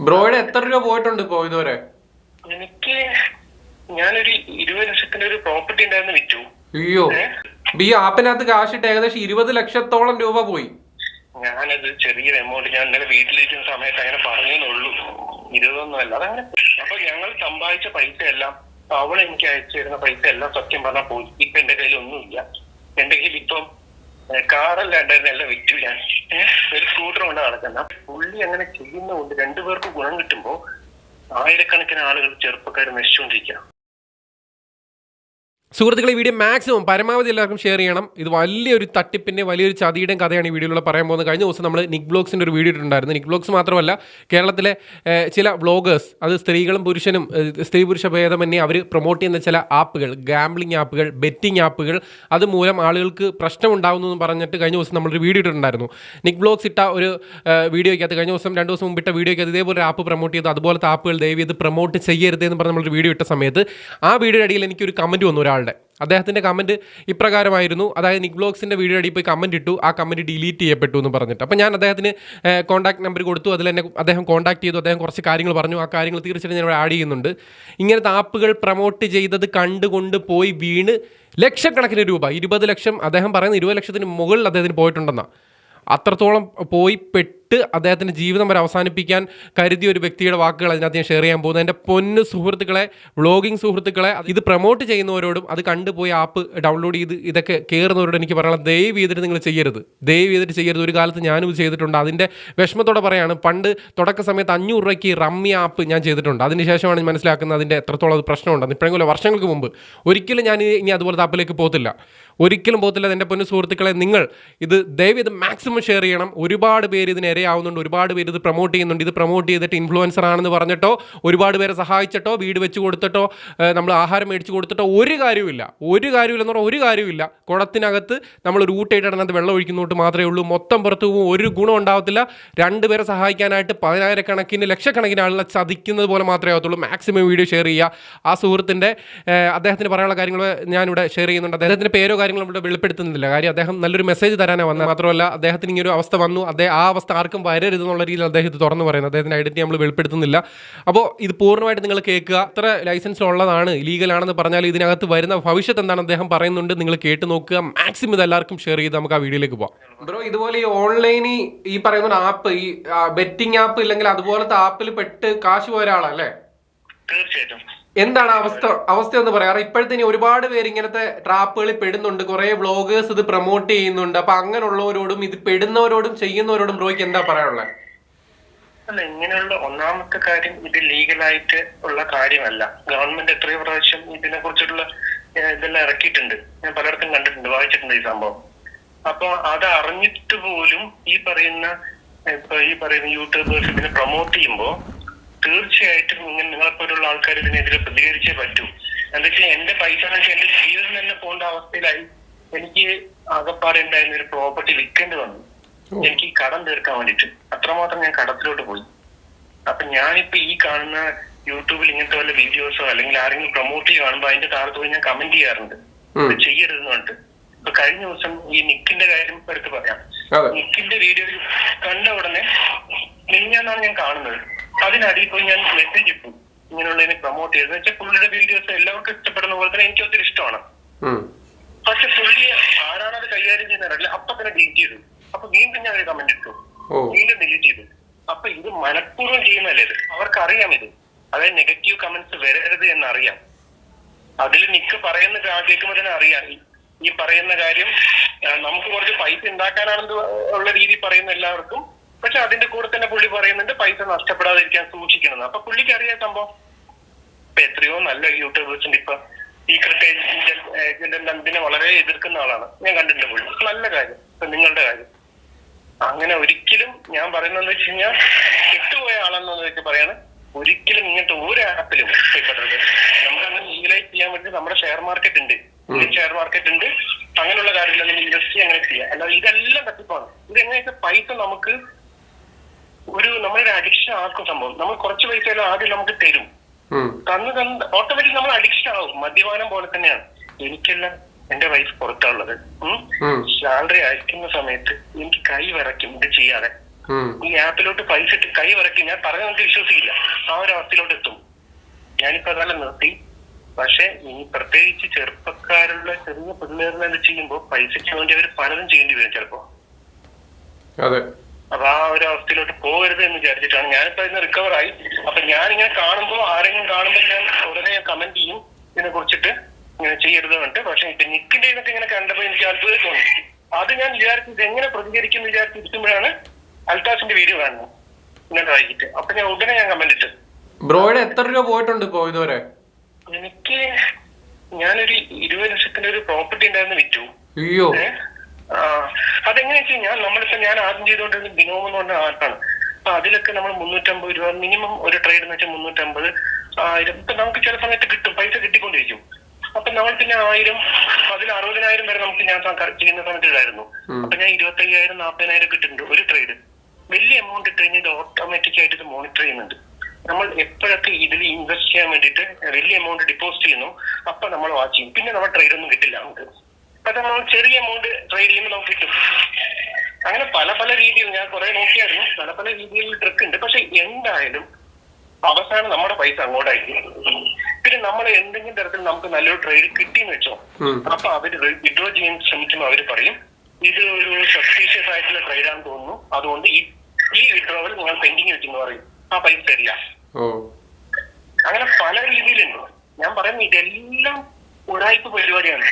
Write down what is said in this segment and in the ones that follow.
ബ്രോയുടെ എത്ര രൂപ പോയിട്ടുണ്ട് ഇപ്പോ ഇതുവരെ? എനിക്ക് ഞാനൊരു ഇരുപത് ലക്ഷത്തിന്റെ ഒരു പ്രോപ്പർട്ടി ഉണ്ടായിരുന്നു വിറ്റു. അയ്യോ. ഈ ആപ്പിനകത്ത് കാശിട്ട് ഏകദേശം ഇരുപത് ലക്ഷത്തോളം രൂപ പോയി. ഞാനത് ചെറിയൊരു എമൗണ്ട് ഞാൻ ഇന്നലെ വീട്ടിലിരിക്കുന്ന സമയത്ത് അങ്ങനെ പറഞ്ഞേന്നുള്ളൂ. ഇരുപതൊന്നും അല്ല അതങ്ങനെ അപ്പൊ ഞങ്ങൾ സമ്പാദിച്ച പൈസ എല്ലാം അവൾ എനിക്ക് അയച്ചു തരുന്ന പൈസ എല്ലാം സത്യം പറഞ്ഞാൽ പോയി. ഇപ്പൊ എന്റെ കയ്യിൽ ഒന്നുമില്ല എന്റെ കയ്യിൽ ഇപ്പം കാറല്ലാണ്ടായിരുന്നു എല്ലാം വിറ്റു ഞാൻ. ഒരു സ്കൂട്ടർ കൊണ്ട് നടക്കുന്ന. പുള്ളി അങ്ങനെ ചെയ്യുന്നതുകൊണ്ട് രണ്ടുപേർക്ക് ഗുണം കിട്ടുമ്പോ ആയിരക്കണക്കിന് ആളുകൾ ചെറുപ്പക്കാർ നശിച്ചുകൊണ്ടിരിക്കുക സുഹൃത്തുക്കളെ ഈ വീഡിയോ മാക്സിമം പരമാവധി എല്ലാവർക്കും ഷെയർ ചെയ്യണം. ഇത് വലിയൊരു തട്ടിപ്പിന്റെ വലിയൊരു ചതിയുടെയും കഥയാണ് ഈ വീഡിയോയിലൂടെ പറയാൻ പോകുന്നത്. കഴിഞ്ഞ ദിവസം നമ്മൾ നിക് ബ്ലോഗ്സിന്റെ ഒരു വീഡിയോ ഇട്ടുണ്ടായിരുന്നു നിക് ബ്ലോഗ്സ് മാത്രമല്ല കേരളത്തിലെ ചില വ്ളോഗേഴ്സ് അത് സ്ത്രീകളും പുരുഷനും സ്ത്രീ പുരുഷ ഭേദമന്യേ അവർ പ്രൊമോട്ട് ചെയ്യുന്ന ചില ആപ്പുകൾ ഗാംബ്ലിംഗ് ആപ്പുകൾ ബെറ്റിംഗ് ആപ്പുകൾ അതുമൂലം ആളുകൾക്ക് പ്രശ്നം പ്രശ്നമുണ്ടാകുന്നു എന്ന് പറഞ്ഞിട്ട് കഴിഞ്ഞ ദിവസം നമ്മളൊരു വീഡിയോ ഇട്ടിട്ടുണ്ടായിരുന്നു. നിക് ബ്ലോഗ്സ് ഇട്ട ഒരു വീഡിയോയ്ക്കകത്ത് കഴിഞ്ഞ ദിവസം രണ്ട് ദിവസം മുമ്പ് ഇട്ട വീഡിയോയ്ക്കകത്ത് ഇതേപോലെ ആപ്പ് പ്രൊമോട്ട് ചെയ്ത്. അതുപോലത്തെ ആപ്പുകൾ ദയവ് ഇത് പ്രൊമോട്ട് ചെയ്യരുത് എന്ന് പറഞ്ഞ് നമ്മളൊരു വീഡിയോ ഇട്ട സമയത്ത് ആ വീഡിയോയുടെ അടിയിൽ എനിക്കൊരു കമന്റ് വന്നു ഒരാളുടെ. അദ്ദേഹത്തിന്റെ കമന്റ് ഇപ്രകാരമായിരുന്നു. അതായത് നിക് ബ്ലോഗ്സിന്റെ വീഡിയോ അടിയിൽ പോയി കമന്റ് ഇട്ടു. ആ കമന്റ് ഡിലീറ്റ് ചെയ്യപ്പെട്ടു എന്ന് പറഞ്ഞിട്ട്. അപ്പോൾ ഞാൻ അദ്ദേഹത്തിന് കോൺടാക്ട് നമ്പർ കൊടുത്തു. അതിൽ എന്നെ അദ്ദേഹം കോൺടാക്ട് ചെയ്തു. അദ്ദേഹം കുറച്ച് കാര്യങ്ങൾ പറഞ്ഞു. ആ കാര്യങ്ങൾ തീർച്ചയായിട്ടും ഞാൻ ഇവിടെ ആഡ് ചെയ്യുന്നുണ്ട്. ഇങ്ങനത്തെ ആപ്പുകൾ പ്രൊമോട്ട് ചെയ്തത് കണ്ടുകൊണ്ട് പോയി വീണ് ലക്ഷക്കണക്കിന് രൂപ ഇരുപത് ലക്ഷം അദ്ദേഹം പറയുന്നത് ഇരുപത് ലക്ഷത്തിന് മുകളിൽ അദ്ദേഹത്തിന് പോയിട്ടുണ്ടെന്നാണ് അത്രത്തോളം പോയി പെട്ട് അദ്ദേഹത്തിന്റെ ജീവിതം വരെ അവസാനിപ്പിക്കാൻ കരുതിയ ഒരു വ്യക്തിയുടെ വാക്കുകൾ അതിനകത്ത് ഞാൻ ഷെയർ ചെയ്യാൻ പോകുന്നത് എന്റെ പൊന്ന് സുഹൃത്തുക്കളെ വ്ളോഗിങ് സുഹൃത്തുക്കളെ ഇത് പ്രൊമോട്ട് ചെയ്യുന്നവരോടും അത് കണ്ടുപോയി ആപ്പ് ഡൗൺലോഡ് ചെയ്ത് ഇതൊക്കെ കയറുന്നവരോട് എനിക്ക് പറയാനുള്ള ദയവ് ചെയ്തിട്ട് നിങ്ങൾ ചെയ്യരുത്. ദയവ് ചെയ്തിട്ട് ചെയ്യരുത്. ഒരു കാലത്ത് ഞാനും ചെയ്തിട്ടുണ്ട്. അതിന്റെ വിഷമത്തോടെ പറയാണ് പണ്ട് തുടക്ക സമയത്ത് അഞ്ഞൂറ് രൂപയ്ക്ക് റമ്മി ആപ്പ് ഞാൻ ചെയ്തിട്ടുണ്ട്. അതിനുശേഷമാണ് ശേഷമാണ് മനസ്സിലാക്കുന്നത് അതിന്റെ എത്രത്തോളം അത് പ്രശ്നമുണ്ടെന്ന് ഇപ്പോഴെങ്കിലും വർഷങ്ങൾക്ക് മുമ്പ് ഒരിക്കലും ഞാൻ ഇനി അതുപോലത്തെ ആപ്പിലേക്ക് പോകത്തില്ല. ഒരിക്കലും പോകത്തില്ല. എന്റെ പൊന്നു സുഹൃത്തുക്കളെ നിങ്ങൾ ഇത് ദയവ് ഇത് മാക്സിമം ഷെയർ ചെയ്യണം. ഒരുപാട് പേര് ഇതിന് ഇരയാവുന്നുണ്ട്. ഒരുപാട് പേര് ഇത് പ്രൊമോട്ട് ചെയ്യുന്നുണ്ട്. ഇത് പ്രൊമോട്ട് ചെയ്തിട്ട് ഇൻഫ്ലുവൻസർ ആണെന്ന് പറഞ്ഞിട്ടോ ഒരുപാട് പേരെ സഹായിച്ചിട്ടോ വീട് വെച്ച് കൊടുത്തിട്ടോ നമ്മൾ ആഹാരം മേടിച്ച് കൊടുത്തിട്ടോ ഒരു കാര്യമില്ല ഒരു കാര്യമില്ല എന്ന് പറഞ്ഞാൽ ഒരു കാര്യമില്ല കുളത്തിനകത്ത് നമ്മൾ ഒരു ഊട്ടയിട്ട് വെള്ളം ഒഴിക്കുന്നോട്ട് മാത്രമേ ഉള്ളൂ. മൊത്തം പുറത്തു പോകും ഒരു ഗുണം ഉണ്ടാവത്തില്ല. രണ്ടുപേരെ സഹായിക്കാനായിട്ട് പതിനായിരക്കണക്കിന് ലക്ഷക്കണക്കിന് ആളുകളെ ചതിക്കുന്നത് പോലെ മാത്രമേ ആവത്തുള്ളൂ. മാക്സിമം വീഡിയോ ഷെയർ ചെയ്യുക. ആ സുഹൃത്തിന്റെ അദ്ദേഹത്തിന് പറയാനുള്ള കാര്യങ്ങൾ ഞാനിവിടെ ഷെയർ ചെയ്യുന്നുണ്ട്. അദ്ദേഹത്തിന്റെ പേരോ കാര്യങ്ങളോ ഇവിടെ വെളിപ്പെടുത്തുന്നില്ല. കാര്യം അദ്ദേഹം നല്ലൊരു മെസ്സേജ് തരാനാണ് വന്നത്. മാത്രമല്ല അദ്ദേഹത്തിന് ഇങ്ങനെ ഒരു അവസ്ഥ വന്നു. അദ്ദേഹം ആ അവസ്ഥ ആർക്കും വരരുത് എന്നുള്ള രീതിയിൽ അദ്ദേഹം ഇത് തുറന്നു പറയുന്നത് അദ്ദേഹത്തിന്റെ ഐഡന്റി നമ്മൾ വെളിപ്പെടുത്തുന്നില്ല. അപ്പോൾ ഇത് പൂർണമായിട്ട് നിങ്ങൾ കേൾക്കുക. അത്ര ലൈസൻസ് ഉള്ളതാണ് ലീഗലാണെന്ന് പറഞ്ഞാൽ ഇതിനകത്ത് വരുന്ന ഭവിഷ്യത്ത് എന്താണ് അദ്ദേഹം പറയുന്നുണ്ട്. നിങ്ങൾ കേട്ട് നോക്കുക. മാക്സിമം ഇത് എല്ലാവർക്കും ഷെയർ ചെയ്ത് നമുക്ക് ആ വീഡിയോയിലേക്ക് പോകാം ബ്രോ ഇതുപോലെ ഈ ഓൺലൈനിൽ ഈ പറയുന്ന ആപ്പ് ഈ ബെറ്റിംഗ് ആപ്പ് ഇല്ലെങ്കിൽ അതുപോലത്തെ ആപ്പിൽ പെട്ട് കാശ് പോയ ഒരാളല്ലേ? തീർച്ചയായിട്ടും. എന്താണ് അവസ്ഥ അവസ്ഥ എന്ന് പറയാറ് ഇപ്പോഴത്തെ ഇനി ഒരുപാട് പേര് ഇങ്ങനത്തെ ട്രാപ്പുകളിൽ പെടുന്നുണ്ട്. കുറെ വ്ളോഗേഴ്സ് ഇത് പ്രൊമോട്ട് ചെയ്യുന്നുണ്ട്. അപ്പൊ അങ്ങനെയുള്ളവരോടും ഇത് പെടുന്നവരോടും ചെയ്യുന്നവരോടും ബ്രോയ്ക്ക് എന്താ പറയാനുള്ളത് അല്ല ഇങ്ങനെയുള്ള ഒന്നാമത്തെ കാര്യം ഇത് ലീഗലായിട്ട് ഉള്ള കാര്യമല്ല. ഗവൺമെന്റ് എത്രയോ പ്രാവശ്യം ഇതിനെ കുറിച്ചിട്ടുള്ള ഇതെല്ലാം ഇറക്കിയിട്ടുണ്ട്. ഞാൻ പലയിടത്തും കണ്ടിട്ടുണ്ട് വായിച്ചിട്ടുണ്ട് ഈ സംഭവം. അപ്പൊ അത് അറിഞ്ഞിട്ട് പോലും ഈ പറയുന്ന ഇപ്പൊ ഈ പറയുന്ന യൂട്യൂബേഴ്സ് ഇതിനെ പ്രൊമോട്ട് ചെയ്യുമ്പോൾ തീർച്ചയായിട്ടും ഇങ്ങനെ നിങ്ങളെ പോലുള്ള ആൾക്കാർ ഇതിനെതിരെ പ്രതികരിച്ചേ പറ്റൂ. എന്താ വെച്ചാൽ എന്റെ പൈസ എന്ന് വെച്ചാൽ എന്റെ ജീവിതം തന്നെ പോകേണ്ട അവസ്ഥയിലായി എനിക്ക് ആകപ്പാടെ ഉണ്ടായിരുന്ന ഒരു പ്രോപ്പർട്ടി വിൽക്കേണ്ടി വന്നു. എനിക്ക് കടം തീർക്കാൻ വേണ്ടിട്ട് അത്രമാത്രം ഞാൻ കടത്തിലോട്ട് പോയി. അപ്പൊ ഞാനിപ്പോ ഈ കാണുന്ന യൂട്യൂബിൽ ഇങ്ങനത്തെ വല്ല വീഡിയോസോ അല്ലെങ്കിൽ ആരെങ്കിലും പ്രൊമോട്ട് ചെയ്യുകയാണെങ്കിൽ അതിന്റെ താഴത്ത് പോയി ഞാൻ കമന്റ് ചെയ്യാറുണ്ട്. ചെയ്യരുതെന്ന് പറഞ്ഞിട്ട്. കഴിഞ്ഞ ദിവസം ഈ നിക്കിന്റെ കാര്യം എടുത്ത് പറയാം. നിക്കിന്റെ വീഡിയോ കണ്ട ഉടനെ മിനിഞ്ഞാന്നാണ് ഞാൻ കാണുന്നത്. അതിനടിയിൽ പോയി ഞാൻ മെസ്സേജ് ഇട്ടു. ഇങ്ങനെയുള്ളതിനെ പ്രൊമോട്ട് ചെയ്തത്. വെച്ചാൽ പുള്ളിയുടെ വീഡിയോസ് എല്ലാവർക്കും ഇഷ്ടപ്പെടുന്ന പോലെ തന്നെ എനിക്ക് ഒത്തിരി ഇഷ്ടമാണ്. പക്ഷെ പുള്ളി ആരാണ് അത് കൈകാര്യം ചെയ്യുന്നതല്ല അപ്പൊ തന്നെ ഡിലീറ്റ് ചെയ്തു. അപ്പൊ വീണ്ടും ഞാൻ ഒരു കമന്റ് ഇട്ടു. വീണ്ടും ഡിലീറ്റ് ചെയ്തു. അപ്പൊ ഇത് മനഃപൂർവം ചെയ്യുന്നല്ലേ ഇത്? അവർക്ക് അറിയാം ഇത്. അതായത് നെഗറ്റീവ് കമന്റ്സ് വരരുത് എന്നറിയാം. അതിൽ നിക്ക് പറയുന്ന കേൾക്കുമ്പോൾ തന്നെ അറിയാം. ഈ- പറയുന്ന കാര്യം നമുക്ക് കുറച്ച് പൈസ ഉണ്ടാക്കാനാണെന്ന് ഉള്ള രീതി പറയുന്ന എല്ലാവർക്കും. പക്ഷെ അതിന്റെ കൂടെ തന്നെ പുള്ളി പറയുന്നുണ്ട് പൈസ നഷ്ടപ്പെടാതിരിക്കാൻ സൂക്ഷിക്കണം അപ്പൊ പുള്ളിക്ക് അറിയാം സംഭവം. ഇപ്പൊ എത്രയോ നല്ല യൂട്യൂബേഴ്സിന്റെ ഇപ്പൊ. ഈ ഇതിനെ വളരെ എതിർക്കുന്ന ആളാണ്. ഞാൻ കണ്ടിട്ടുണ്ട് പുള്ളി. നല്ല കാര്യം. നിങ്ങളുടെ കാര്യം. അങ്ങനെ ഒരിക്കലും ഞാൻ പറയുന്നതെന്ന് വെച്ച് കഴിഞ്ഞാൽ കെട്ടുപോയ ആളെന്നു വെച്ച് പറയാണ്. ഒരിക്കലും ഇങ്ങനത്തെ ഒരു ആപ്പിലും നമുക്ക് അങ്ങനെ ലീഗലൈസ് ചെയ്യാൻ വേണ്ടി നമ്മുടെ ഷെയർ മാർക്കറ്റ് ഉണ്ട്. ഷെയർ മാർക്കറ്റ് ഉണ്ട്. അങ്ങനെയുള്ള കാര്യങ്ങൾ ചെയ്യാൻ അങ്ങനെ ചെയ്യാം അല്ലാതെ ഇതെല്ലാം തട്ടിപ്പാണ് ഇത് എങ്ങനെയൊക്കെ പൈസ നമുക്ക് ഒരു നമ്മളൊരു അഡിക്ഷൻ ആക്കും സംഭവം. നമ്മൾ കുറച്ച് പൈസ ആദ്യം നമുക്ക് തരും. തന്ന് തന്ന് ഓട്ടോമാറ്റിക് നമ്മൾ അഡിക്ഷൻ ആവും. മദ്യപാനം പോലെ തന്നെയാണ്. എനിക്കെല്ലാം എന്റെ വൈഫ് പുറത്താണുള്ളത്. സാലറി അയക്കുന്ന സമയത്ത് എനിക്ക് കൈ വിറയ്ക്കും. ഇത് ചെയ്യാതെ. ഈ ആപ്പിലോട്ട് പൈസ ഇട്ട് കൈ വിറയ്ക്കും. ഞാൻ പറഞ്ഞ നമുക്ക് വിശ്വസിക്കില്ല. ആ ഒരു അവസ്ഥയിലോട്ട് എത്തും. ഞാനിപ്പോ അതെല്ലാം നിർത്തി. പക്ഷെ ഈ പ്രത്യേകിച്ച് ചെറുപ്പക്കാരുള്ള ചെറിയ പിള്ളേരിനെ ഇത് ചെയ്യുമ്പോൾ പൈസയ്ക്ക് വേണ്ടി അവർ പലതും ചെയ്യേണ്ടി വരും ചിലപ്പോ. അതെ. അപ്പൊ ആ ഒരു അവസ്ഥയിലോട്ട് പോകരുത് എന്ന് വിചാരിച്ചിട്ടാണ് ഞാനിപ്പോ ഇന്ന് റിക്കവർ ആയി. അപ്പൊ ഇങ്ങനെ കാണുമ്പോൾ ആരെങ്കിലും കാണുമ്പോൾ ഞാൻ ഉടനെ കമന്റ് ചെയ്യും. ഇതിനെ കുറിച്ചിട്ട് ഇങ്ങനെ ചെയ്യരുത് എന്നിട്ട് പക്ഷെ ഇപ്പൊ നിക്കിന്റെ ഇതൊക്കെ ഇങ്ങനെ കണ്ടപ്പോ എനിക്ക് അത്ഭുതം തോന്നി. അത് ഞാൻ വിചാരിച്ചു ഇതെങ്ങനെ എങ്ങനെ പ്രതികരിക്കും വിചാരിച്ചിരിക്കുമ്പോഴാണ് അൽത്താസിന്റെ വീഡിയോ കാണുന്നത്. ഇങ്ങനെ വൈകിട്ട്. അപ്പൊ ഞാൻ ഉടനെ ഞാൻ കമന്റ് ഇട്ടു. ബ്രോയുടെ എത്ര രൂപ പോയിട്ടുണ്ട് ഇപ്പോ ഇതുവരെ? എനിക്ക് ഞാനൊരു ഇരുപത് ലക്ഷത്തിന്റെ ഒരു പ്രോപ്പർട്ടി ഉണ്ടായിരുന്നു വിറ്റു. അയ്യോ. അതെങ്ങനെയാ വെച്ച് ഞാൻ നമ്മളിപ്പോ ഞാൻ ആദ്യം ചെയ്തുകൊണ്ടിരുന്ന ബിനോം എന്ന് പറഞ്ഞ ആർട്ടാണ് അപ്പൊ അതിലൊക്കെ നമ്മൾ മുന്നൂറ്റമ്പത് രൂപ മിനിമം ഒരു ട്രേഡ് എന്ന് വെച്ചാൽ മുന്നൂറ്റമ്പത് ആയിരം. ഇപ്പൊ നമുക്ക് ചില സമയത്ത് കിട്ടും പൈസ കിട്ടിക്കൊണ്ടിരിക്കും. അപ്പൊ നമ്മൾ പിന്നെ ആയിരം അതിൽ അറുപതിനായിരം വരെ നമുക്ക് ഞാൻ ചെയ്യുന്ന സമയത്ത് ഇടായിരുന്നു. അപ്പൊ ഞാൻ ഇരുപത്തി അയ്യായിരം നാൽപ്പതിനായിരം കിട്ടുന്നുണ്ട് ഒരു ട്രേഡ്. വലിയ എമൗണ്ട് ഇട്ട് കഴിഞ്ഞാൽ ഇത് ഓട്ടോമാറ്റിക് ആയിട്ട് ഇത് മോണിറ്റർ ചെയ്യുന്നുണ്ട്. നമ്മൾ എപ്പോഴൊക്കെ ഇതിൽ ഇൻവെസ്റ്റ് ചെയ്യാൻ വേണ്ടിയിട്ട് വലിയ എമൗണ്ട് ഡിപ്പോസിറ്റ് ചെയ്യുന്നു അപ്പൊ നമ്മൾ വാച്ച് ചെയ്യും. പിന്നെ നമ്മൾ ട്രേഡ് ഒന്നും കിട്ടില്ല നമുക്ക്. പക്ഷെ നമ്മൾ ചെറിയ എമൗണ്ട് ട്രേഡ് ചെയ്യുമ്പോൾ നമുക്ക് കിട്ടും. അങ്ങനെ പല പല രീതിയിൽ ഞാൻ കുറെ നോക്കിയായിരുന്നു. പല പല രീതിയിൽ ട്രിക്ക് ഉണ്ട്. പക്ഷെ എന്തായാലും അവസാനം നമ്മുടെ പൈസ അങ്ങോട്ടായിരിക്കും. പിന്നെ നമ്മൾ എന്തെങ്കിലും തരത്തിൽ നമുക്ക് നല്ലൊരു ട്രേഡ് കിട്ടിയെന്ന് വെച്ചോ. അപ്പൊ അവർ വിഡ്രോ ചെയ്യാൻ ശ്രമിക്കുമ്പോൾ അവർ പറയും ഇത് ഒരു സസ്പീഷ്യസ് ആയിട്ടുള്ള ട്രേഡാന്ന് തോന്നുന്നു. അതുകൊണ്ട് ഈ ഈ വിഡ്രോവൽ നിങ്ങൾ പെൻഡിങ് വെച്ചെന്ന് പറയും. ആ പൈസ തരില്ല. ഓ. അങ്ങനെ പല രീതിയിലുണ്ട്. ഞാൻ പറയുന്നത് ഇതെല്ലാം ഒരാഴ്ച പരിപാടിയാണ്.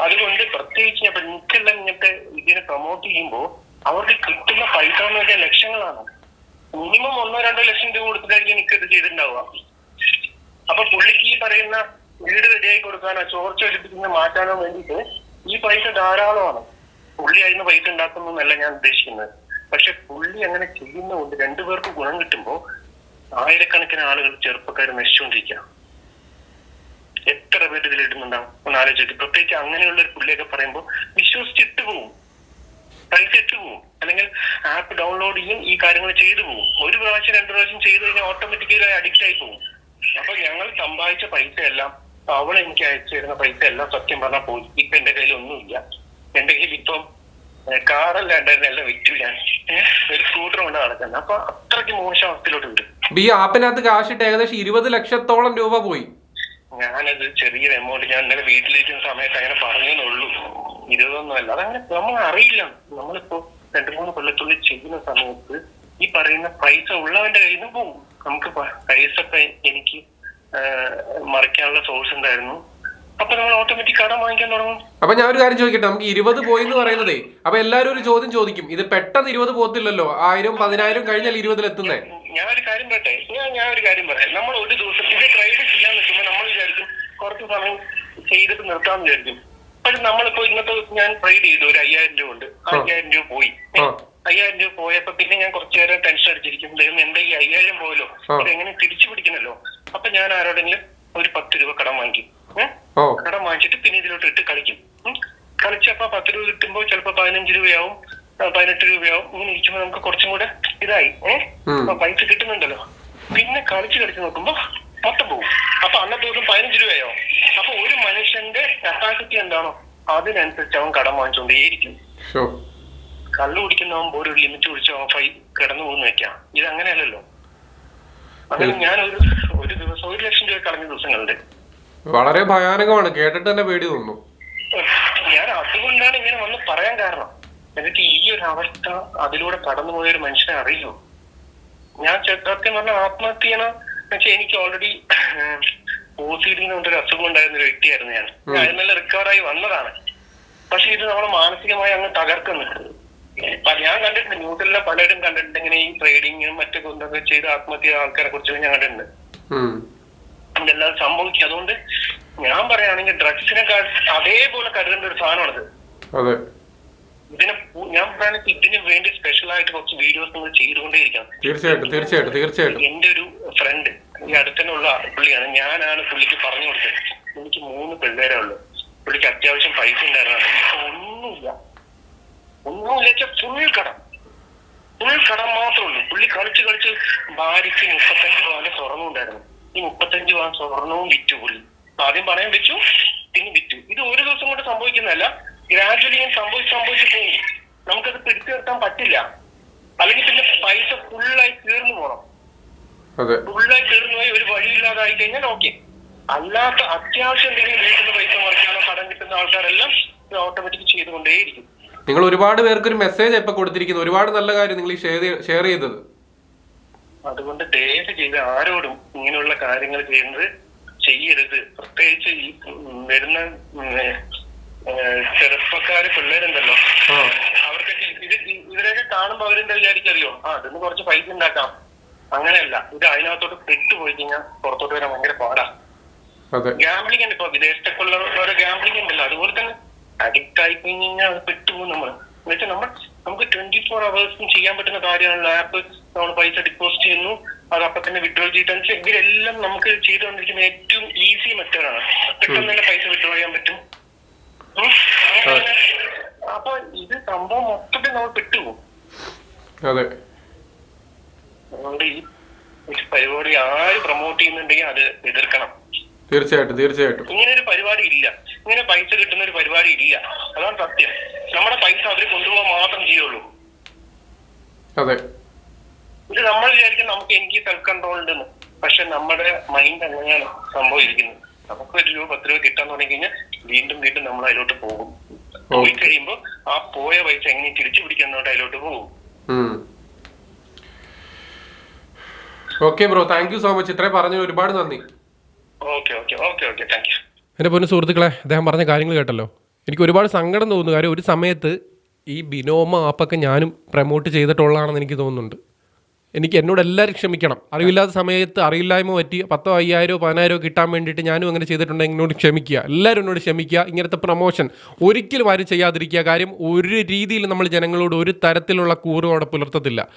അതുകൊണ്ട് പ്രത്യേകിച്ച് ഇപ്പൊ എനിക്കെല്ലാം ഇങ്ങനത്തെ ഇതിനെ പ്രൊമോട്ട് ചെയ്യുമ്പോൾ അവർക്ക് കിട്ടുന്ന പൈസ എന്ന് പറഞ്ഞാൽ ലക്ഷങ്ങളാണ്. മിനിമം ഒന്നോ രണ്ടോ ലക്ഷം രൂപ കൊടുത്തിട്ടായിരിക്കും എനിക്ക് ഇത് ചെയ്തിട്ടുണ്ടാവുക. അപ്പൊ പുള്ളിക്ക് ഈ പറയുന്ന വീട് റെഡിയായി കൊടുക്കാനോ ചോർച്ച ഒഴിപ്പിക്കുന്ന മാറ്റാനോ വേണ്ടിയിട്ട് ഈ പൈസ ധാരാളമാണ്. പുള്ളി അതിന് പൈസ ഉണ്ടാക്കുന്നു എന്നല്ല ഞാൻ ഉദ്ദേശിക്കുന്നത്. പക്ഷെ പുള്ളി അങ്ങനെ ചെയ്യുന്നതുകൊണ്ട് രണ്ടുപേർക്ക് ഗുണം കിട്ടുമ്പോ ആയിരക്കണക്കിന് ആളുകൾ ചെറുപ്പക്കാർ നശിച്ചുകൊണ്ടിരിക്കുക എത്ര പേര് ഇതിലിടുന്നുണ്ടാവും ഒന്ന് ആലോചിച്ചു പ്രത്യേകിച്ച് അങ്ങനെയുള്ള ഒരു പുള്ളിയൊക്കെ പറയുമ്പോൾ വിശ്വസിച്ചിട്ട് പോവും. പൈസ ഇട്ട് പോവും. അല്ലെങ്കിൽ ആപ്പ് ഡൗൺലോഡ് ചെയ്യും ഈ കാര്യങ്ങൾ ചെയ്തു പോകും ഒരു പ്രാവശ്യം രണ്ടു പ്രാവശ്യം ചെയ്തു കഴിഞ്ഞാൽ ഓട്ടോമാറ്റിക്കലി അഡിക്റ്റ് ആയി പോകും അപ്പൊ ഞങ്ങൾ സമ്പാദിച്ച പൈസ എല്ലാം അവൾ എനിക്ക് അയച്ചു തരുന്ന പൈസ എല്ലാം സത്യം പറഞ്ഞാൽ പോയി. ഇപ്പൊ എന്റെ കയ്യിൽ ഒന്നുമില്ല. എന്റെ കയ്യിൽ ഇപ്പം കാറല്ലാണ്ടായിരുന്നു എല്ലാം വിറ്റു ഞാൻ ഒരു സ്കൂട്ടർ കൊണ്ട് നടക്കുന്നത് അപ്പൊ അത്രയ്ക്ക് മോശം അവസ്ഥയിലോട്ട് വരും അപ്പൊ ഈ ആപ്പിനകത്ത് കാശിട്ട് ഏകദേശം ഇരുപത് ലക്ഷത്തോളം രൂപ പോയി. ഞാനത് ചെറിയൊരു എമൗണ്ട് ഞാൻ ഇന്നലെ വീട്ടിലിരിക്കുന്ന സമയത്ത് അങ്ങനെ പറഞ്ഞെന്നുള്ളൂ ഇരുപതൊന്നും അല്ല. അതങ്ങനെ നമ്മൾ അറിയില്ല. നമ്മളിപ്പോ രണ്ടു മൂന്ന് കൊല്ലത്തുള്ളിൽ ചെയ്യുന്ന സമയത്ത് ഈ പറയുന്ന പൈസ ഉള്ളവന്റെ കയ്യിൽ നിന്ന് പോകും നമുക്ക് പൈസ എനിക്ക് മറിക്കാനുള്ള സോഴ്സ് ഉണ്ടായിരുന്നു അപ്പൊ നമ്മൾ ഓട്ടോമാറ്റിക് കടം വാങ്ങിക്കാൻ തുടങ്ങും. അപ്പൊ ഞാൻ ഒരു കാര്യം ചോദിക്കട്ടെ? നമുക്ക് ഇരുപത് പോയി എന്ന് പറയുന്നതേ അപ്പൊ എല്ലാരും ഒരു ചോദ്യം ചോദിക്കും. ഇത് പെട്ടെന്ന് ഇരുപത് പോകത്തില്ലല്ലോ? ആയിരം പതിനായിരം കഴിഞ്ഞാൽ ഇരുപതിൽ എത്തുന്നേ? ഞാൻ ഒരു കാര്യം പറയട്ടെ? ഞാൻ ഞാൻ ഒരു കാര്യം പറയാം. നമ്മൾ ഒരു ദിവസം ഇത് ട്രേഡ് ചെയ്യാൻ നിൽക്കുമ്പോൾ നമ്മൾ വിചാരിക്കും കുറച്ച് സമയം ചെയ്തിട്ട് നിർത്താന്ന് വിചാരിക്കും. പക്ഷെ നമ്മളിപ്പോ ഇന്നത്തെ ഞാൻ ട്രേഡ് ചെയ്തു. ഒരു അയ്യായിരം രൂപ ഉണ്ട്. ആ. അയ്യായിരം രൂപ പോയി. അയ്യായിരം രൂപ പോയപ്പോ പിന്നെ ഞാൻ കുറച്ചു നേരം ടെൻഷൻ അടിച്ചിരിക്കും. ദൈവം എന്റെ ഈ അയ്യായിരം പോയല്ലോ? എങ്ങനെ തിരിച്ചു പിടിക്കണല്ലോ? അപ്പൊ ഞാൻ ആരോടെങ്കിലും ഒരു പത്ത് രൂപ കടം വാങ്ങിക്കും കടം വാങ്ങിച്ചിട്ട് പിന്നെ ഇതിലോട്ട് ഇട്ട് കളിക്കും. കളിച്ചപ്പോ പത്ത് രൂപ കിട്ടുമ്പോൾ ചിലപ്പോ പതിനഞ്ച് രൂപയാവും പതിനെട്ട് രൂപയാവും. ഇങ്ങനെ ഇരിക്കുമ്പോൾ നമുക്ക് കുറച്ചും കൂടെ ഇതായി ഏഹ് പൈസ കിട്ടുന്നുണ്ടല്ലോ. പിന്നെ കളിച്ച് കളിച്ച് നോക്കുമ്പോ മൊത്തം പോകും അപ്പൊ അന്നത്തെ ദിവസം പതിനഞ്ച് രൂപയോ അപ്പൊ ഒരു മനുഷ്യന്റെ കപ്പാസിറ്റി എന്താണോ അതിനനുസരിച്ച് അവൻ കടം വാങ്ങിച്ചുകൊണ്ടേയിരിക്കും കള്ളു കുടിക്കുന്നവൻ ഒരു ലിമിറ്റ് കുടിച്ച് ഓഫായി കിടന്നു പോകുന്ന വെക്കാം ഇത് അങ്ങനെയല്ലല്ലോ. അങ്ങനെ ഞാൻ ഒരു ഒരു ദിവസം ഒരു ലക്ഷം രൂപ കളഞ്ഞ ദിവസങ്ങളുണ്ട്. വളരെ ഭയാനകമാണ്. കേട്ടിട്ട് തന്നെ പേടി തോന്നുന്നു. ഞാൻ അതുകൊണ്ടാണ് ഇങ്ങനെ വന്ന് പറയാൻ കാരണം. എന്നിട്ട് ഈ ഒരു അവസ്ഥ അതിലൂടെ കടന്നു പോയ ഒരു മനുഷ്യനെ അറിയൂ? ഞാൻ സത്യം പറഞ്ഞ ആത്മഹത്യ ചെയ്യണം വെച്ചാൽ എനിക്ക് ഓൾറെഡി സി ഡി അസുഖം ഉണ്ടായിരുന്ന ഒരു വ്യക്തിയായിരുന്നു ഞാൻ. ഞാൻ നല്ല റിക്കവറായി വന്നതാണ്. പക്ഷെ ഇത് നമ്മൾ മാനസികമായി അങ്ങ് തകർക്കുന്നു. ഞാൻ കണ്ടിട്ടുണ്ട് ന്യൂസിലെ പലരും കണ്ടിട്ടുണ്ട്. ഇങ്ങനെ ഈ ട്രേഡിങ്ങും മറ്റൊക്കെ ചെയ്ത് ആത്മഹത്യ ആൾക്കാരെ കുറിച്ച് ഞാൻ കണ്ടിട്ടുണ്ട്. ഇതെല്ലാം സംഭവിക്കും അതുകൊണ്ട് ഞാൻ പറയുകയാണെങ്കിൽ ഡ്രഗ്സിനെ അതേപോലെ കരുതേണ്ട ഒരു സാധനമാണിത്. അതെ. ഇതിനെ ഞാൻ പറയുന്നത് ഇതിന് വേണ്ടി സ്പെഷ്യൽ ആയിട്ട് കുറച്ച് വീഡിയോസ് നിങ്ങൾ ചെയ്തുകൊണ്ടേ തീർച്ചയായിട്ടും തീർച്ചയായിട്ടും തീർച്ചയായിട്ടും. എന്റെ ഒരു ഫ്രണ്ട് ഈ അടുത്തനുള്ള പുള്ളിയാണ്. ഞാനാണ് പുള്ളിക്ക് പറഞ്ഞു കൊടുത്തത്. എനിക്ക് മൂന്ന് പിള്ളേരേ ഉള്ളൂ. പുള്ളിക്ക് അത്യാവശ്യം പൈസ ഉണ്ടായിരുന്നു ഇപ്പൊ ഒന്നുമില്ല. ഒന്നുമില്ല ഫുൾ കടം. ഫുൾ കടം മാത്രമേ ഉള്ളൂ. പുള്ളി കളിച്ച് കളിച്ച് ഭാര്യയ്ക്ക് മുപ്പത്തഞ്ച് പവന്റെ സ്വർണം ഉണ്ടായിരുന്നു. മുപ്പത്തഞ്ച് പവൻ സ്വർണവും വിറ്റു പുള്ളി ആദ്യം പണയം വെച്ചു പിന്നെ വിറ്റു. ഇത് ഒരു ദിവസം കൊണ്ട് സംഭവിക്കുന്നതല്ല. ഗ്രാജുവലി സംഭവിച്ച് സംഭവിച്ച് പോയി. നമുക്കത് പിടിച്ചു നിർത്താൻ പറ്റില്ല. അല്ലെങ്കിൽ പിന്നെ പൈസ ഫുള്ളായി തീർന്നു പോകണം അതെ. ഫുള്ളായി തീർന്നു പോയി ഒരു വഴിയില്ലാതായി കഴിഞ്ഞാൽ ഓക്കെ അല്ലാത്ത അത്യാവശ്യം എന്തെങ്കിലും വീട്ടിൽ പൈസ മറിക്കാനോ കടം കിട്ടുന്ന ആൾക്കാരെല്ലാം ഇത് ഓട്ടോമാറ്റിക് ചെയ്തുകൊണ്ടേയിരിക്കും. നിങ്ങൾ ഒരുപാട് പേർക്ക് ഒരു മെസ്സേജ് ഇപ്പൊ കൊടുത്തിരിക്കുന്നത് ഒരുപാട് നല്ല കാര്യം നിങ്ങൾ ഷെയർ ഷെയർ ചെയ്തത്. അതുകൊണ്ട് ദയവ് ചെയ്ത് ആരോടും ഇങ്ങനെയുള്ള കാര്യങ്ങൾ ചെയ്യുന്നത് ചെയ്യരുത്. പ്രത്യേകിച്ച് ഈ വരുന്ന ചെറുപ്പക്കാര് പിള്ളേരുണ്ടല്ലോ. അവർക്കൊക്കെ ഇത് ഇവരെയൊക്കെ കാണുമ്പോ അവരെന്താ വിചാരിച്ചറിയോ ആ അതിന് കുറച്ച് പൈസ ഉണ്ടാക്കാം. അങ്ങനെയല്ല. ഇത് അതിനകത്തോട്ട് പെട്ടുപോയി കഴിഞ്ഞാൽ പുറത്തോട്ട് വരാൻ ഭയങ്കര പാടാ. ഗ്യാംബ്ലിംഗ് ഗാംബ്ലിംഗ് ഉണ്ട് ഇപ്പൊ വിദേശത്തൊക്കെ ഉള്ള ഓരോ ഗാംബ്ലിംഗ് ഉണ്ടല്ലോ. അതുപോലെ തന്നെ അഡിക്റ്റ് ആയി കഴിഞ്ഞാൽ അത് പെട്ടുപോകും നമ്മൾ എന്നുവെച്ചാൽ നമ്മൾ നമുക്ക് ട്വന്റി ഫോർ അവേഴ്സും ചെയ്യാൻ പറ്റുന്ന കാര്യമാണല്ലോ. ആപ്പ് നമ്മൾ പൈസ ഡിപ്പോസിറ്റ് ചെയ്യുന്നു. അത് അപ്പൊ തന്നെ വിഡ്രോ ചെയ്തിട്ട് ഇവരെല്ലാം നമുക്ക് ചെയ്തുകൊണ്ടിരിക്കുന്ന ഏറ്റവും ഈസി മെത്തേഡാണ് പെട്ടെന്ന് തന്നെ പൈസ വിഡ്രോ ചെയ്യാൻ പറ്റും. അപ്പൊ ഇത് സംഭവം മൊത്തത്തിൽ നമ്മൾ പെട്ടുപോകും അതെ. അതുകൊണ്ട് ഈ പരിപാടി ആര് പ്രൊമോട്ട് ചെയ്യുന്നുണ്ടെങ്കിൽ അത് എതിർക്കണം. തീർച്ചയായിട്ടും തീർച്ചയായിട്ടും. ഇങ്ങനെ ഒരു പരിപാടി ഇല്ല. ഇങ്ങനെ പൈസ കിട്ടുന്ന ഒരു പരിപാടി ഇല്ല. അതാണ് സത്യം. നമ്മുടെ പൈസ അവർ കൊണ്ടുപോകാൻ മാത്രം ചെയ്യുള്ളൂ. അതെ. ഇത് നമ്മൾ വിചാരിക്കും നമുക്ക് എനിക്ക് സെൽഫ് കൺട്രോൾ ഉണ്ടെന്ന് പക്ഷെ നമ്മുടെ മൈൻഡ് അങ്ങനെയാണ് സംഭവിച്ചിരിക്കുന്നത്. നമുക്ക് ഒരു രൂപ പത്ത് രൂപ കിട്ടാൻ തുടങ്ങി കഴിഞ്ഞാൽ വീണ്ടും വീണ്ടും നമ്മൾ അതിലോട്ട് പോകും. പോയി കഴിയുമ്പോൾ ആ പോയ പൈസ എങ്ങനെ തിരിച്ചു പിടിക്കാന്നോട്ട് അതിലോട്ട് പോകും. Okay bro thank you so much ഇത്രയും പറഞ്ഞു ഒരുപാട് നന്ദി. Okay okay okay okay. Thank you. എന്റെ പൊന്നു സുഹൃത്തുക്കളെ അദ്ദേഹം പറഞ്ഞ കാര്യങ്ങൾ കേട്ടല്ലോ. എനിക്ക് ഒരുപാട് സങ്കടം തോന്നുന്നു. കാര്യം ഒരു സമയത്ത് ഈ ബിനോമ ആപ്പൊക്കെ ഞാനും പ്രൊമോട്ട് ചെയ്തിട്ടുള്ളതാണെന്ന് എനിക്ക് തോന്നുന്നുണ്ട്. എനിക്ക് എന്നോട് എല്ലാവരും ക്ഷമിക്കണം. അറിവില്ലാത്ത സമയത്ത് അറിയില്ലായ്മ പറ്റി പത്തോ അയ്യായിരോ പതിനായിരോ കിട്ടാൻ വേണ്ടിയിട്ട് ഞാനും അങ്ങനെ ചെയ്തിട്ടുണ്ടെങ്കിൽ എന്നോട് ക്ഷമിക്കുക. എല്ലാവരും എന്നോട് ക്ഷമിക്കുക. ഇങ്ങനത്തെ പ്രൊമോഷൻ ഒരിക്കലും ആരും ചെയ്യാതിരിക്കുക. കാര്യം ഒരു രീതിയിൽ നമ്മൾ ജനങ്ങളോട് ഒരു തരത്തിലുള്ള കൂറും അവിടെ പുലർത്തത്തില്ല.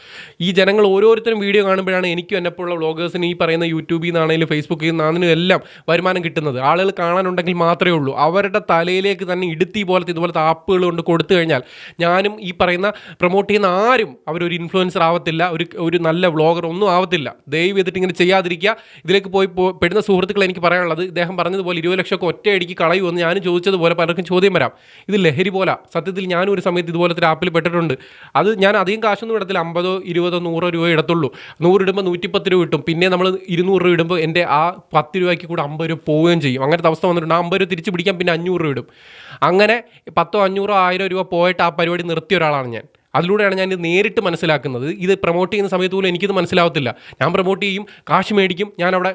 ഈ ജനങ്ങൾ ഓരോരുത്തരും വീഡിയോ കാണുമ്പോഴാണ് എനിക്കും എന്നെപ്പോലുള്ള വ്ളോഗേഴ്സിന് ഈ പറയുന്ന യൂട്യൂബിൽ നിന്നാണെങ്കിലും ഫേസ്ബുക്കിൽ നിന്നാണെങ്കിലും എല്ലാം വരുമാനം കിട്ടുന്നത്. ആളുകൾ കാണാനുണ്ടെങ്കിൽ മാത്രമേ ഉള്ളൂ. അവരുടെ തലയിലേക്ക് തന്നെ ഇടുത്തി പോലത്തെ ഇതുപോലത്തെ ആപ്പുകൾ കൊണ്ട് കൊടുത്തു കഴിഞ്ഞാൽ ഞാനും ഈ പറയുന്ന പ്രൊമോട്ട് ചെയ്യുന്ന ആരും അവരൊരു ഇൻഫ്ലുവൻസർ ആവത്തില്ല. ഒരു ഒരു നല്ല വ്ളോഗർ ഒന്നും ആവത്തില്ല. ദയവ് ചെയ്തിട്ട് ഇങ്ങനെ ചെയ്യാതിരിക്കുക. ഇതിലേക്ക് പോയി പെടുന്ന സുഹൃത്തുക്കൾ എനിക്ക് പറയാനുള്ളത് ഇദ്ദേഹം പറഞ്ഞതുപോലെ ഇരുപത് ലക്ഷമൊക്കെ ഒറ്റയടിക്ക് കളയുമെന്ന് ഞാനും ചോദിച്ചതുപോലെ പലർക്കും ചോദ്യം വരാം. ഇത് ലഹരി പോലെ. സത്യത്തിൽ ഞാനും ഒരു സമയത്ത് ഇതുപോലത്തെ ആപ്പിൽ പെട്ടിട്ടുണ്ട്. അത് ഞാൻ അധികം കാശൊന്നും ഇടത്തില്ല. അമ്പതോ ഇരുപതോ നൂറോ രൂപ ഇടത്തുള്ളൂ. നൂറ് ഇടുമ്പോൾ നൂറ്റിപ്പത്ത് രൂപ കിട്ടും. പിന്നെ നമ്മൾ ഇരുന്നൂറ് രൂപ ഇടുമ്പോൾ എന്റെ ആ പത്ത് രൂപയ്ക്ക് കൂടെ അമ്പത് രൂപ പോവുകയും ചെയ്യും. അങ്ങനത്തെ അവസ്ഥ വന്നിട്ടുണ്ട്. ആ അമ്പത് രൂപ തിരിച്ച് പിടിക്കാൻ പിന്നെ അഞ്ഞൂറ് രൂപ ഇടും. അങ്ങനെ പത്തോ അഞ്ഞൂറോ ആയിരം രൂപ പോയിട്ട് ആ പരിപാടി നിർത്തിയ ഒരാളാണ് ഞാൻ. അതിലൂടെയാണ് ഞാൻ ഇത് നേരിട്ട് മനസ്സിലാക്കുന്നത്. ഇത് പ്രൊമോട്ട് ചെയ്യുന്ന സമയത്ത് പോലും എനിക്കിത് മനസ്സിലാവത്തില്ല. ഞാൻ പ്രൊമോട്ട് ചെയ്യും കാശ് മേടിക്കും ഞാൻ അവിടെ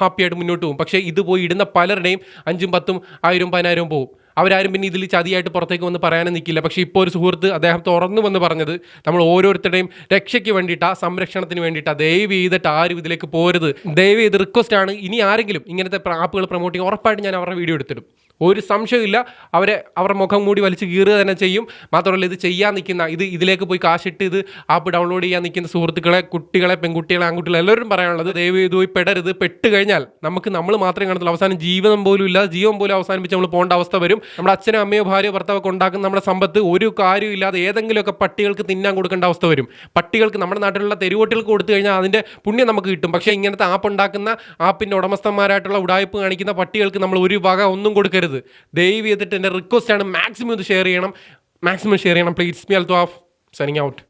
ഹാപ്പി ആയിട്ട് മുന്നോട്ട് പോകും. പക്ഷേ ഇത് പോയി ഇടുന്ന പലരുടെയും അഞ്ചും പത്തും ആയിരം പതിനായിരവും പോകും അവരാരും പിന്നെ ഇതിൽ ചതിയായിട്ട് പുറത്തേക്ക് വന്ന് പറയാനും നിൽക്കില്ല. പക്ഷേ ഇപ്പോൾ ഒരു സുഹൃത്ത് അദ്ദേഹം തുറന്നു വന്ന് പറഞ്ഞത് നമ്മൾ ഓരോരുത്തരുടെയും രക്ഷയ്ക്ക് വേണ്ടിയിട്ടാ സംരക്ഷണത്തിന് വേണ്ടിയിട്ടാ ദയവ് ചെയ്തിട്ട് ആരും ഇതിലേക്ക് പോരുത്. ദയവ് ചെയ്ത് റിക്വസ്റ്റ് ആണ് ഇനി ആരെങ്കിലും ഇങ്ങനത്തെ ആപ്പുകൾ പ്രൊമോട്ട് ചെയ്യും ഉറപ്പായിട്ട് ഞാൻ അവരുടെ വീഡിയോ എടുത്തിടും. ഒരു സംശയമില്ല അവരെ അവരുടെ മുഖം മൂടി വലിച്ച് കീറുക തന്നെ ചെയ്യും. മാത്രമല്ല ഇത് ചെയ്യാൻ നിൽക്കുന്ന ഇത് ഇതിലേക്ക് പോയി കാശിട്ട് ഇത് ആപ്പ് ഡൗൺലോഡ് ചെയ്യാൻ നിൽക്കുന്ന സുഹൃത്തുക്കളെ കുട്ടികളെ പെൺകുട്ടികളെ ആൺകുട്ടികളെ എല്ലാവരും പറയാനുള്ളത് ദയവ് ചെയ്ത് പോയി പെടരുത്. പെട്ട് കഴിഞ്ഞാൽ നമുക്ക് നമ്മൾ മാത്രമേ കാണത്തുള്ളൂ. അവസാനം ജീവിതം പോലും ഇല്ല. ജീവൻ പോലും അവസാനിപ്പിച്ച് നമ്മൾ പോകേണ്ട അവസ്ഥ വരും. നമ്മുടെ അച്ഛനോ അമ്മയോ ഭാര്യയോ ഭർത്താവൊക്കെ ഉണ്ടാക്കുന്ന നമ്മുടെ സമ്പത്ത് ഒരു കാര്യവും ഇല്ലാതെ ഏതെങ്കിലുമൊക്കെ പട്ടികൾക്ക് തിന്നാൻ കൊടുക്കേണ്ട അവസ്ഥ വരും. പട്ടികൾക്ക് നമ്മുടെ നാട്ടിലുള്ള തെരുവോട്ടികൾക്ക് കൊടുത്തു കഴിഞ്ഞാൽ അതിന്റെ പുണ്യം നമുക്ക് കിട്ടും. പക്ഷേ ഇങ്ങനത്തെ ആപ്പ് ഉണ്ടാക്കുന്ന ആപ്പിന്റെ ഉടമസ്ഥന്മാരായിട്ടുള്ള ഉടായ്പ് കാണിക്കുന്ന പട്ടികൾക്ക് നമ്മൾ ഒരു വക ഒന്നും കൊടുക്കരുത്. ദയവ് ചെയ്തിട്ട് എന്റെ റിക്വസ്റ്റ് ആണ് മാക്സിമം ഇത് ഷെയർ ചെയ്യണം. മാക്സിമം ഷെയർ ചെയ്യണം. പ്ലീസ് മി അൽത്തോ ഓഫ് സൈനിങ് ഔട്ട്